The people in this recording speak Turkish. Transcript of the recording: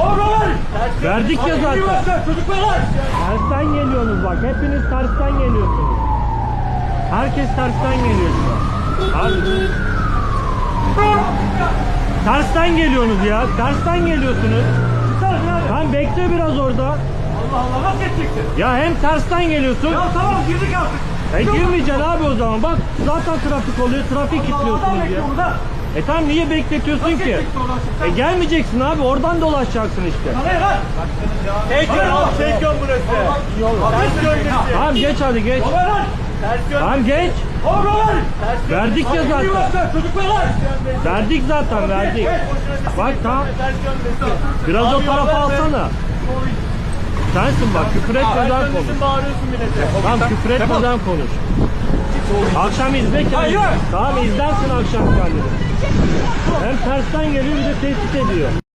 Oralar. Verdik ya zaten. Çocuklar. Tersten geliyorsunuz bak. Hepiniz tersten geliyorsunuz. Herkes tersten geliyor şu an. Abi. Tersten geliyorsunuz ya. Tersten geliyorsunuz. Lan bekle biraz orada. Allah Allah nasıl geçeceksin? Ya hem tersten geliyorsun. Ya tamam girdik artık. E girmeyeceksin abi o zaman. Bak zaten trafik oluyor. Trafik Adam kilitliyorsunuz ya. bekliyor burada. E tamam niye bekletiyorsun Nasıl ki? E gelmeyeceksin abi. Oradan dolaşacaksın işte. Hayır lan. Tekrar al çekiyorum burası. Ters dönmesi. Tamam geç hadi geç. Ters dönmesi. Tamam geç. Verdik ya zaten. Çocuklar. Verdik zaten verdik. Bak tamam. Biraz o tarafa alsana. Sensin bak küfür etmeden konuş. Tamam küfür etmeden konuş. Akşam izle kendini. Tamam izlersin akşam kendini. Hem tersten geliyor bir de tehdit ediyor.